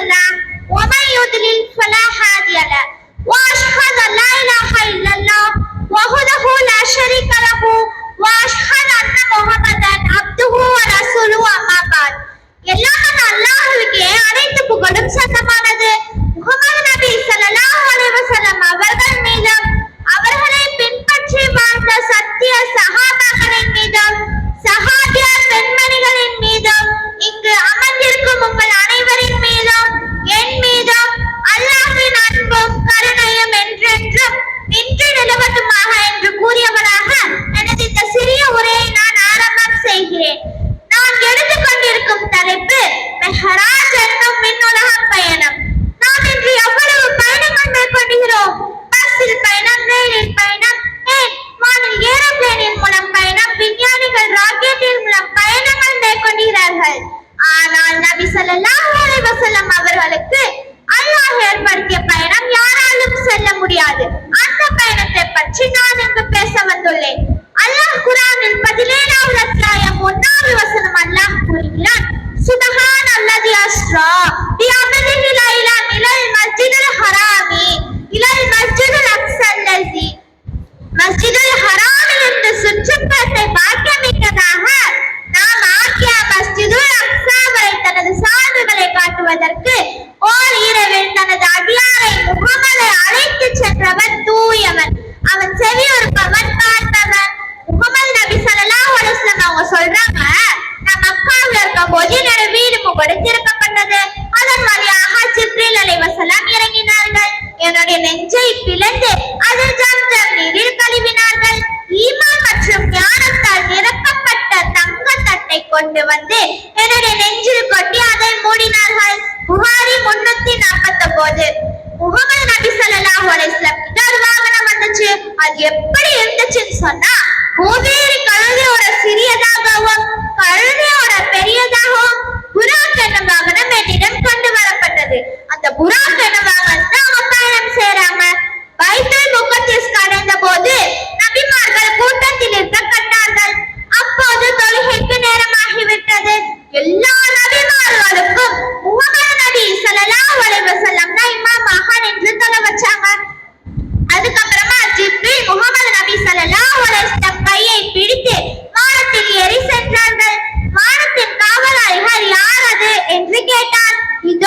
الله ومن يدلل فلا هادي له. وأشهد أن لا إله إلا الله وحده لا شريك له وأشهد أن محمدا عبده ورسوله أما بعد. ஒன்றாவது வசனம் அல்லாஹ் கூறுகிறான் சுபஹான் அல்லதி அஸ்ரா பி அமதிஹி லைலா மினல் மஸ்ஜிதில் ஹராமி அவருடைய நெஞ்சை பிளந்து அதில் ஜம்ஜம் நீரில் கழுவினார்கள். ஈமான் மற்றும் ஞானத்தால் நிரப்பப்பட்ட தங்க தட்டை கொண்டு வந்து என்னுடைய நெஞ்சில் கொட்டி அதை மூடினார்கள். புகாரி முன்னூத்தி நாற்பத்தி ஒன்பது முகமது நபி சல்லாஹ் அலிஸ்லாம் கிட்ட ஒரு வாகனம் வந்துச்சு. அது எப்படி இருந்துச்சுன்னு சொன்னா பூவேறு கழுவி ஒரு சிறியதாகவும் கழுவி Enrique Tan,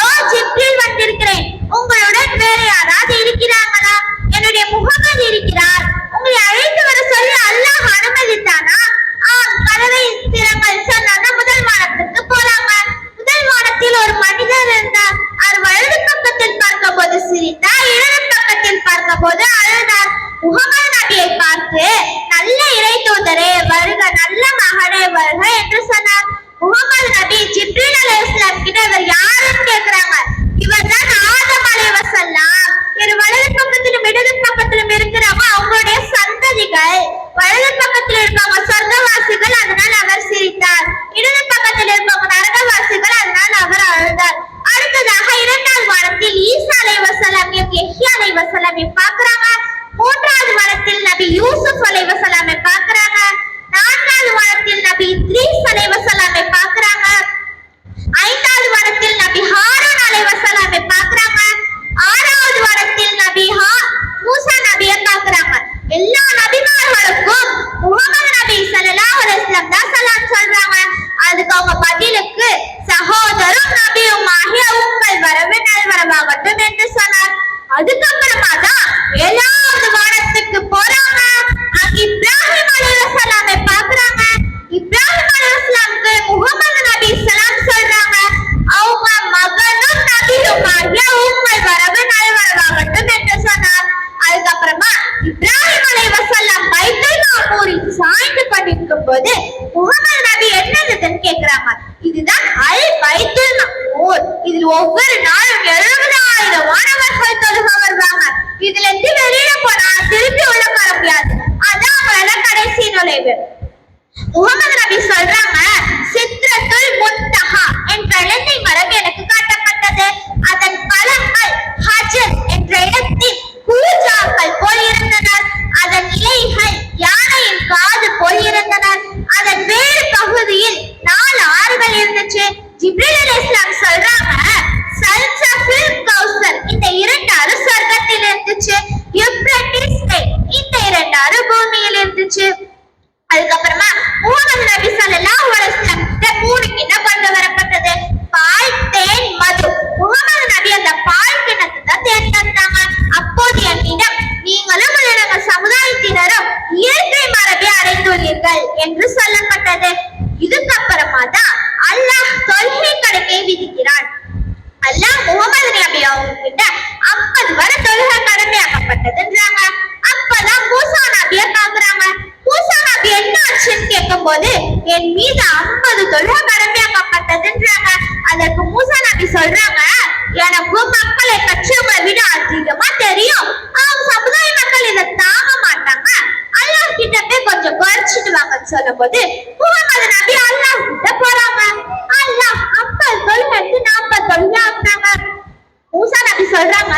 தான் ஏழாவது போறாங்க. அங்க பாக்குறாங்க இப்ராஹிம் அலைஹிஸ்ஸலாமுக்கு முகமது நபி சலாம் சொல்றாங்க. அவங்க மகனும் நபியும் ஆகிய உங்கள் வரவு நல்வரவாகட்டும் என்று சொன்னார். அதுக்கப்புறமா இப்ராஹிம் அலைஹிஸ்ஸலாம் பைத்துல் மாமூரில் சாய்ந்து கொண்டிருக்கும் போது முகமது நபி என்னதுன்னு கேக்குறாங்க இதுதான் அல் பைத்துல் மாமூர் இதில் ஒவ்வொரு நாளும் எழுபதாயிரம் மாணவர்கள் தொழுக வருவாங்க. இதுல இருந்து வெளியில போனா திருப்பி உள்ள வர முடியாது அதான் அவங்களோட கடைசி நுழைவு. முகமது நபி சொல்றாங்க சித்திரத்துல் முத்தஹா என் வெள்ளை மரம் எனக்கு காட்டப்பட்டது. அதன் பழங்கள் ஹஜர் என்ற இடத்தில் கூஜாக்கள் போல் இருந்தன அதன் இலைகள் யானையின் காது போல் இருந்தன அதன் வேறு பகுதியில் நாலு ஆறுகள் இருந்துச்சு. ஜிப்ரில் இஸ்லாம் சொல்றாங்க சல்சபில் கௌசர் இந்த இரண்டு அரசர் இருந்துச்சு. யுப்ரட்டிஸ் இந்த இரண்டு ஆறு பூமியில் இருந்துச்சு. அதுக்கப்புறமா மூணாவது நபி சொல்லலாம் உலகம் மூணு கிண்ணம் கொண்டு வரப்பட்டது. பால் தேன் மது. முகமது நபி அந்த பால் கிணத்தை தான் தேர்ந்தெடுத்தாங்க அப்போது என்னிடம் நீங்களும் உலக சமுதாயத்தினரும் இயற்கை மரபை அடைந்துள்ளீர்கள் என்று சொல்லப்பட்டது. இதுக்கப்புறமா தான் அல்லாஹ் தொல்கை கடுக்கை விதிக்கிறான். அல்லாஹ் முகமது நபி அவங்க கிட்ட ஐம்பது வரை தொழுகை கடமையாக்கப்பட்டதுன்றாங்க. அப்பதான் மூசா நபிய பாக்குறாங்க பூசா நபி என்ன ஆச்சுன்னு கேட்கும் போது என் மீது ஐம்பது தொழுகை கடமையாக்கப்பட்டதுன்றாங்க. அதற்கு மூசா நபி சொல்றாங்க எனக்கு மக்களை பற்றி விட அதிகமா தெரியும். அவங்க சமுதாய மக்கள் இதை தாங்க மாட்டாங்க. அல்லாஹ் கிட்ட போய் கொஞ்சம் குறைச்சிட்டு வாங்கன்னு சொல்லும் போது முகமது நபி அல்லாஹ் கிட்ட போறாங்க. தொழுகைக்கு நாற்பது மூசா நபி சொல்றாங்க.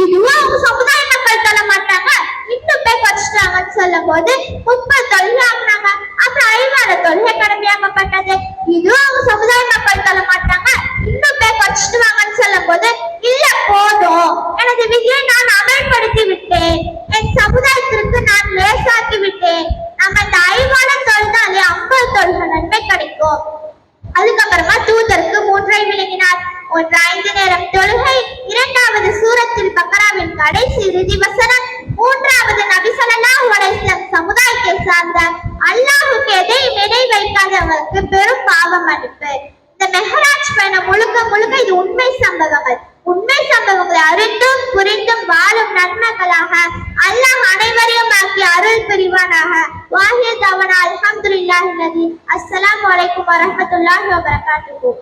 இதுவும் அவங்க சமுதாய மக்கள் தர மாட்டாங்க. இன்னும் பேர் வச்சுட்டாங்கன்னு சொல்லும் போது முப்பது தொழில் ஆக்குனாங்க அப்புறம் ஐவாறு தொழில் கடமையாக்கப்பட்டது. இதுவும் அவங்க சமுதாய மக்கள் தர மாட்டாங்க. இன்னும் பேர் வச்சுட்டுவாங்கன்னு சொல்லும் போது இல்ல போதும். எனது விதியை நான் அமல்படுத்தி விட்டேன். என் சமுதாயத்திற்கு நான் லேசாக்கி விட்டேன். நம்ம இந்த ஐவான தொழுதாலே ஐம்பது தொழுகை நன்மை கிடைக்கும். அதுக்கப்புறமா தூதருக்கு விளங்கினார். ஒன்று ஐந்து நேரம் தொழுகை இரண்டாவது சூரத்தில் பக்கராவின் கடைசி இறுதி வசனம் மூன்றாவது நபி ஸல்லல்லாஹு அலைஹி சமுதாயத்தை சார்ந்த அல்லாஹுக்கு எதையும் இணை வைக்காதவர்களுக்கு பெரும் பாவம் அனுப்பு இந்த மெஹராஜ் பயணம் முழுக்க முழுக்க இது உண்மை சம்பவங்கள். உண்மை சம்பவங்களை அறிந்தும் புரிந்தும் வாழும் நன்மைகளாக அல்லாஹ் அனைவரையும் ஆக்கி அருள் புரிவானாக. வாஹிய தவனா அல்ஹம்துலில்லாஹி நதி அஸ்ஸலாமு அலைக்கும் வரஹ்மத்துல்லாஹி வபரகாத்துஹு.